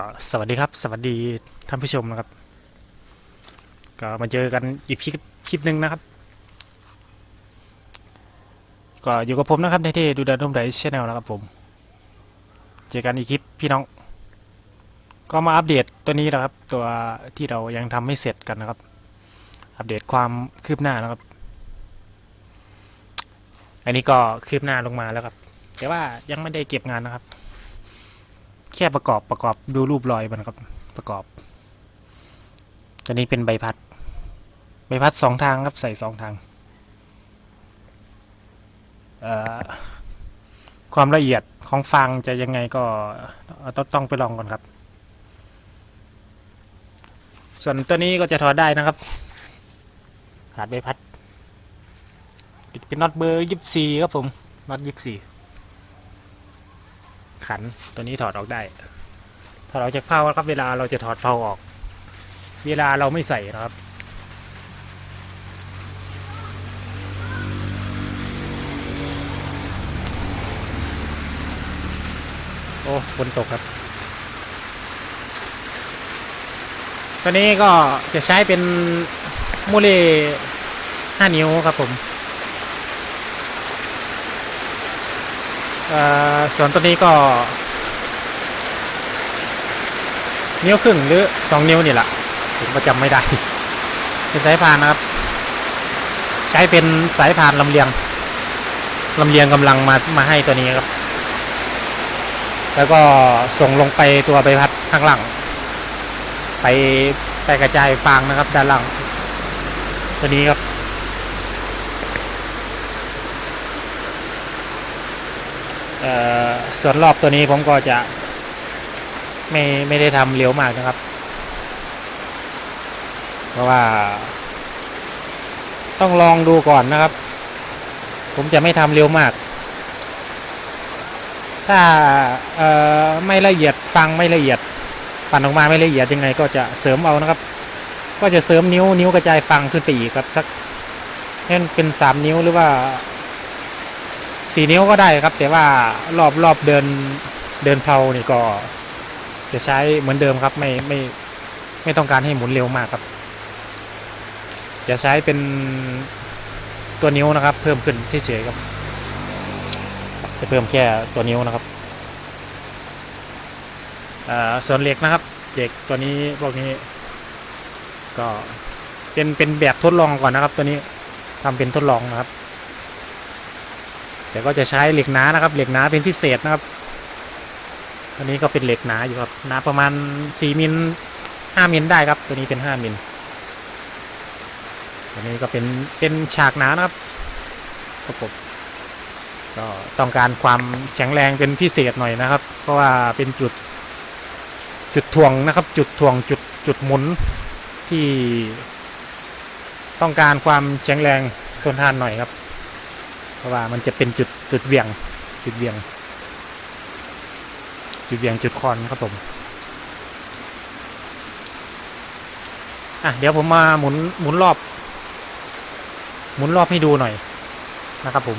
ก็สวัสดีครับ สวัสดีท่านผู้ชมนะครับ ก็มาเจอกันอีกคลิปคลิปหนึ่งนะครับ ก็อยู่กับผมนะครับในที่ดูดันทุ่มไดชแนลนะครับผม เจอกันอีกคลิปพี่น้อง ก็มาอัปเดตตัวนี้นะครับ ตัวที่เรายังทำไม่เสร็จกันนะครับ อัปเดตความคืบหน้านะครับ อันนี้ก็คืบหน้าลงมาแล้วครับ แต่ว่ายังไม่ได้เก็บงานนะครับ แค่ประกอบประกอบดูรูปรอยมันครับประกอบ ตัวนี้เป็นใบพัด ใบพัดสองทางครับใส่สองทางความละเอียดของฟางจะยังไงก็ต้องต้องไปลองก่อนครับ ส่วนตัวนี้ก็จะถอดได้นะครับขาดใบพัด เป็นน็อตเบอร์ยี่สี่ครับผมน็อตยี่สี่ ขันตัวนี้ถอดออกได้ ถอดออกจากเผาครับ เวลาเราจะถอดเผาออก เวลาเราไม่ใส่นะครับโอ้ฝนตกครับ ตัวนี้ก็จะใช้เป็นมูเล5นิ้วครับผม เอ่อ ส่วนตัวนี้ก็ นิ้วครึ่งหรือสองนิ้วนี่แหละผมก็จำไม่ได้ เป็นสายพานนะครับ ใช้เป็นสายพานลำเลียงลำเลียงกำลังมามาให้ตัวนี้ครับ แล้วก็ส่งลงไปตัวใบพัดข้างล่าง ไปไปกระจายฟางนะครับด้านล่างตัวนี้ครับ เอ่อ ส่วนรอบตัวนี้ผมก็จะไม่ไม่ได้ทำเร็วมากนะครับ เพราะว่า ต้องลองดูก่อนนะครับ ผมจะไม่ทำเร็วมาก ถ้าไม่ละเอียดฟังไม่ละเอียดปั่นออกมาไม่ละเอียดยังไง ก็จะเสริมเอานะครับ ก็จะเสริมนิ้วนิ้วกระจายฟังขึ้นไปอีกครับสักนั่นเป็นสามนิ้วหรือว่า สี่นิ้วก็ได้ครับ แต่ว่ารอบรอบเดินเดินเพลานี่ก็ จะใช้เหมือนเดิมครับ ไม่ไม่ไม่ต้องการให้หมุนเร็วมากครับ จะใช้เป็นตัวนิ้วนะครับ เพิ่มขึ้นเฉยๆครับ จะเพิ่มแค่ตัวนิ้วนะครับอ่าส่วนเหล็กนะครับเหล็กตัวนี้พวกนี้ ก็เป็นเป็นแบบทดลองก่อนนะครับ ตัวนี้ทำเป็นทดลองนะครับ แต่ก็จะใช้เหล็กหนานะครับ เหล็กหนาเป็นพิเศษนะครับอันนี้ก็เป็นเหล็กหนาอยู่ครับหนาประมาณ 4มิล5มิลได้ครับ ตัวนี้เป็น 5มิลตัวนี้ก็เป็นเป็นฉากหนานะครับครับผมก็ต้องการความแข็งแรงเป็นพิเศษหน่อยนะครับ เพราะว่าเป็นจุดจุดถ่วงนะครับ จุดถ่วงจุดจุดหมุนที่ต้องการความแข็งแรงทนทานหน่อยครับ เพราะว่ามันจะเป็นจุดจุดเวียงจุดเวียง จุดเวียงจุดคอนครับผมอะเดี๋ยวผมมาหมุนหมุนรอบ หมุนรอบให้ดูหน่อยนะครับผม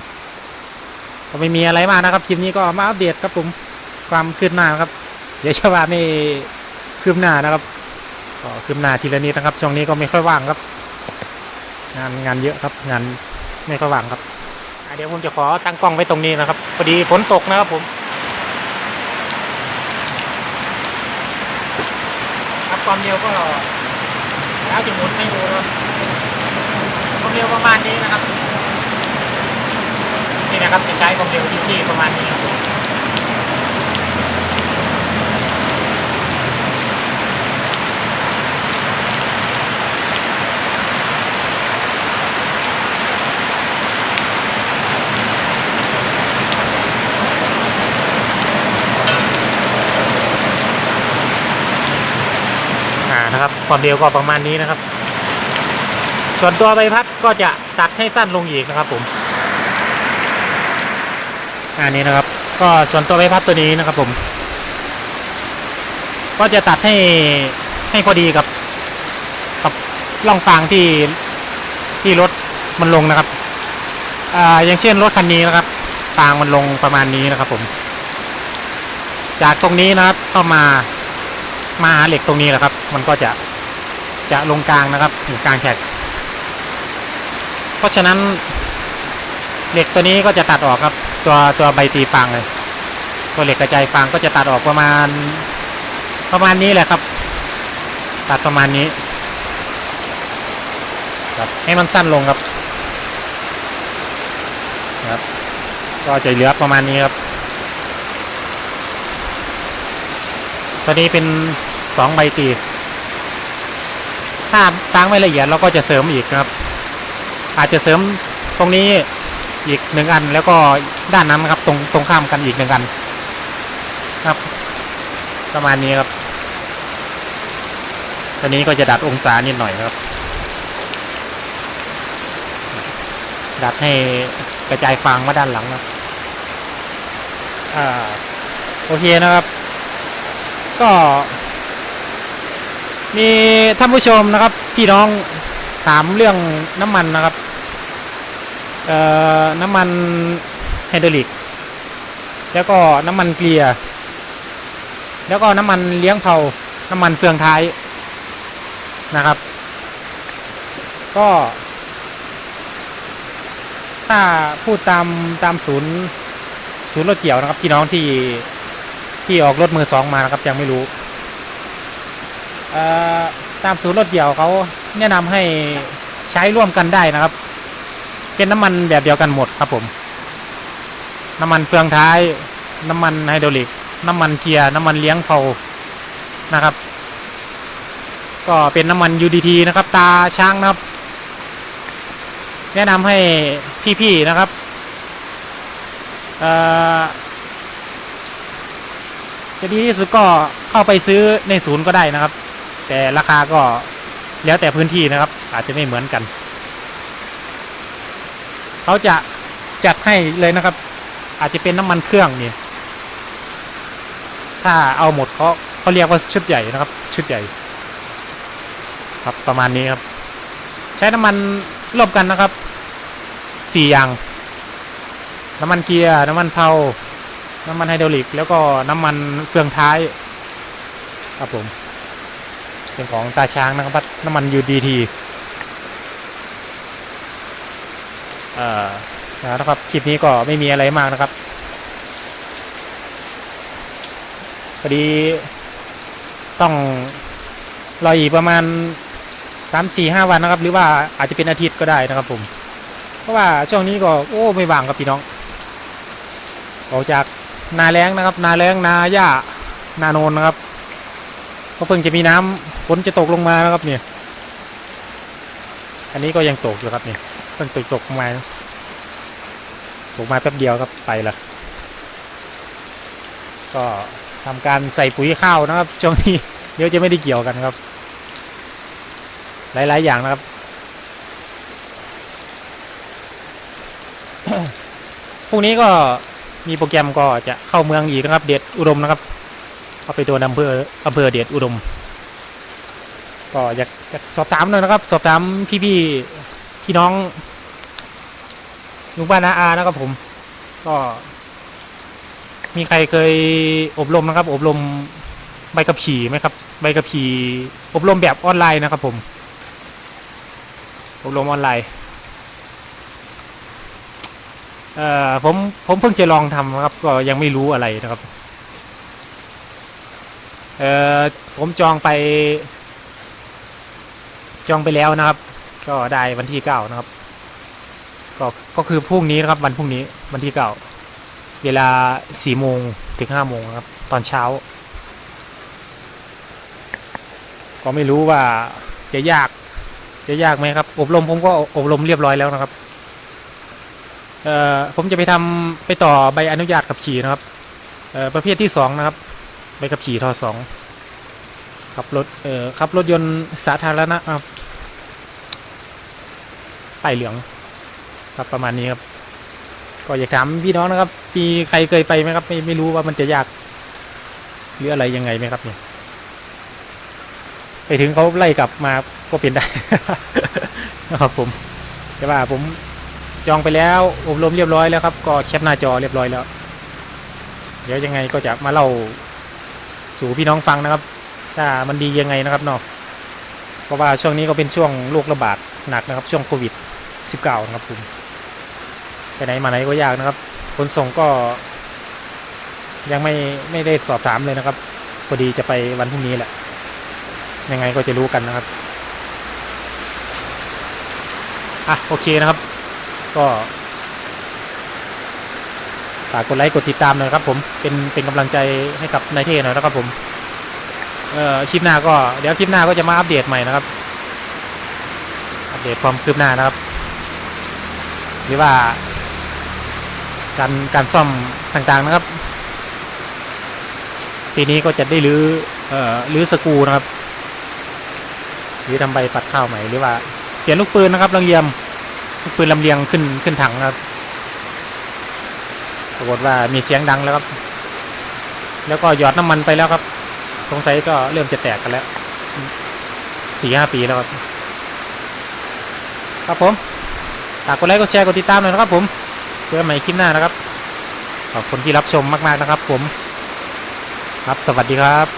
ก็ไม่มีอะไรมากนะครับคลิปนี้ก็มาอัปเดตครับผมความคืบหน้าครับ เดี๋ยวจะว่าไม่คืบหน้านะครับก็คืบหน้าทีละนิดนะครับช่วงนี้ก็ไม่ค่อยว่างครับ งานงานเยอะครับงานไม่ค่อยว่างครับ เดี๋ยวผมจะขอตั้งกล้องไว้ตรงนี้นะครับพอดีฝนตกนะครับผมครับความเร็วก็แล้วจะหมุนให้ดูนะความเร็วประมาณนี้นะครับ นี่นะครับจะใช้ความเร็วที่ที่ประมาณนี้ครับ ความเร็วก็ประมาณนี้นะครับ ส่วนตัวใบพัดก็จะตัดให้สั้นลงอีกนะครับผมอันนี้นะครับ ก็ส่วนตัวใบพัดตัวนี้นะครับผม ก็จะตัดให้ให้พอดีกับกับร่องฟางที่ที่รถมันลงนะครับอ่าอย่างเช่นรถคันนี้นะครับฟางมันลงประมาณนี้นะครับผม จากตรงนี้นะครับเข้ามามาหาเหล็กตรงนี้แหละครับ มันก็จะ จะลงกลางนะครับอยู่กลางแขกเพราะฉะนั้นเหล็กตัวนี้ก็จะตัดออกครับ ตัวตัวใบตีฟางเลย ตัวเหล็กกระจายฟางก็จะตัดออกประมาณ ประมาณนี้แหละครับ ตัดประมาณนี้ครับให้มันสั้นลงครับครับ ก็จะเหลือประมาณนี้ครับ ตัวนี้เป็นสองใบตี ถ้าตั้งไม่ละเอียดเราก็จะเสริมอีกนะครับ อาจจะเสริมตรงนี้อีกหนึ่งอันแล้วก็ด้านนั้นนะครับตรงตรงข้ามกันอีกหนึ่งอันครับ ประมาณนี้ครับตัวนี้ก็จะดัดองศานิดหน่อยครับ ดัดให้กระจายฟางมาด้านหลังนะอ่าโอเคนะครับ ก็ มีท่านผู้ชมนะครับพี่น้องถามเรื่องน้ำมันนะครับเอ่อน้ำมันไฮดรอลิก แล้วก็น้ำมันเกลียร์แล้วก็น้ำมันเลี้ยงเผา น้ำมันเฟืองท้ายนะครับ ก็ ถ้าพูดตามตามศูนย์ศูนย์รถเกี่ยวนะครับ พี่น้องที่ที่ออกรถมือสองมานะครับยังไม่รู้ ตามศูนย์รถเกี่ยวเขาแนะนำให้ใช้ร่วมกันได้นะครับ เป็นน้ำมันแบบเดียวกันหมดครับผม น้ำมันเฟืองท้าย น้ำมันไฮดรอลิก น้ำมันเกียร์ น้ำมันเลี้ยงเผานะครับ ก็เป็นน้ำมัน UDT นะครับ ตาช้างนะครับ แนะนำให้พี่ๆนะครับเจะดีที่สุดก็เข้าไปซื้อในศูนย์ก็ได้นะครับ แต่ราคาก็แล้วแต่พื้นที่นะครับ อาจจะไม่เหมือนกัน เขาจะจัดให้เลยนะครับ อาจจะเป็นน้ำมันเครื่องนี่ถ้าเอาหมดเขาเขาเรียกว่าชุดใหญ่นะครับ ชุดใหญ่ ครับประมาณนี้ครับ ใช้น้ำมันร่วมกันนะครับสี่อย่างน้ำมันเกียร์ น้ำมันเผาน้ำมันไฮดรอลิก แล้วก็น้ำมันเฟืองท้าย ครับผม เป็นของตาช้างนะครับน้ำมัน UDT เอ่อนะครับคลิปนี้ก็ไม่มีอะไรมากนะครับพอดีต้องรออีกประมาณสามสี่ห้าวันนะครับ หรือว่าอาจจะเป็นอาทิตย์ก็ได้นะครับ ผม เพราะว่าช่วงนี้ก็โอ้ไม่ว่างครับพี่น้องออกจากนาแรงนะครับ นาแรงนาหญ้านาโนนนะครับก็เพิ่งจะมีน้ำ ฝนจะตกลงมานะครับเนี่ย อันนี้ก็ยังตกอยู่ครับเนี่ยเพิ่งตกตกลงมาตกมาแป๊บเดียวครับไปละก็ทำการใส่ปุ๋ยข้าวนะครับช่วงนี้เดี๋ยวจะไม่ได้เกี่ยวกันครับ หลาย ๆ อย่างนะครับพรุ่งนี้ก็มีโปรแกรมก็จะเข้าเมืองอีกนะครับ เดชอุดมนะครับเข้าไปตัวอำเภออำเภอเดชอุดม ก็อยากอยากสอบถามหน่อยนะครับ สอบถามพี่พี่พี่น้องลุงป้านาอานะครับผม ก็ มีใครเคยอบรมนะครับ อบรมใบขับขี่ไหมครับ ใบขับขี่อบรมแบบออนไลน์นะครับ ผม อบรมออนไลน์เอ่อผมผมเพิ่งจะลองทำนะครับ ก็ยังไม่รู้อะไรนะครับ เอ่อผมจองไป จองไปแล้วนะครับ ก็ได้วันที่เก้านะครับ ก็ก็คือพรุ่งนี้นะครับ วันพรุ่งนี้วันที่เก้าเวลาสี่โมงถึงห้าโมงครับ ตอนเช้า ก็ไม่รู้ว่าจะยาก จะยากไหมครับ อบรมผมก็อบรมเรียบร้อยแล้วนะครับเอ่อผมจะไปทำไปต่อใบอนุญาตขับขี่นะครับเอ่อประเภทที่สองนะครับใบขับขี่ทอสอง ขับรถเอ่อขับรถยนต์สาธารณะครับป้ายเหลือง ครับประมาณนี้ครับ ก็อยากถามพี่น้องนะครับมีใครเคยไปไหมครับ ไม่ไม่รู้ว่ามันจะยากหรืออะไรยังไงไหมครับเนี่ยไปถึงเขาไล่กลับมาก็เป็นได้นะครับผมแต่ว่าผมจองไปแล้วอบรมเรียบร้อยแล้วครับ ก็แคปหน้าจอเรียบร้อยแล้ว เดี๋ยวยังไงก็จะมาเล่าสู่พี่น้องฟังนะครับ ถ้ามันดียังไงนะครับเนาะเพราะว่าช่วงนี้ก็เป็นช่วงโรคระบาดหนักนะครับ ช่วงโควิด 19 นะครับผมไปไหนมาไหนก็ยากนะครับขนส่งก็ยังไม่ไม่ได้สอบถามเลยนะครับพอดีจะไปวันพรุ่งนี้แหละ ยังไงก็จะรู้กันนะครับอะโอเคนะครับ ก็ฝากกดไลค์กดติดตามหน่อยครับผมเป็นเป็นกำลังใจให้กับนายเท่หน่อยนะครับผม เอ่อคลิปหน้าก็เดี๋ยวคลิปหน้าก็จะมาอัปเดตใหม่นะครับ อัปเดตความคืบหน้านะครับ หรือว่า การการซ่อมต่างๆนะครับ ปีนี้ก็จะได้รื้อเอ่อรื้อสกูนะครับหรือทำใบปัดข้าวใหม่หรือว่าเปลี่ยนลูกปืนนะครับลำเลียมลูกปืนลำเลียงขึ้นขึ้นถังนะครับปรากฏว่ามีเสียงดังแล้วครับ แล้วก็หยอดน้ำมันไปแล้วครับ สงสัยก็เริ่มจะแตกกันแล้วสี่ห้าปีแล้วครับครับผมฝากกดไลค์กดแชร์กดติดตามหน่อยนะครับผมเพื่อใหม่คลิปหน้านะครับขอบคุณที่รับชมมาก ๆนะครับผม ครับสวัสดีครับ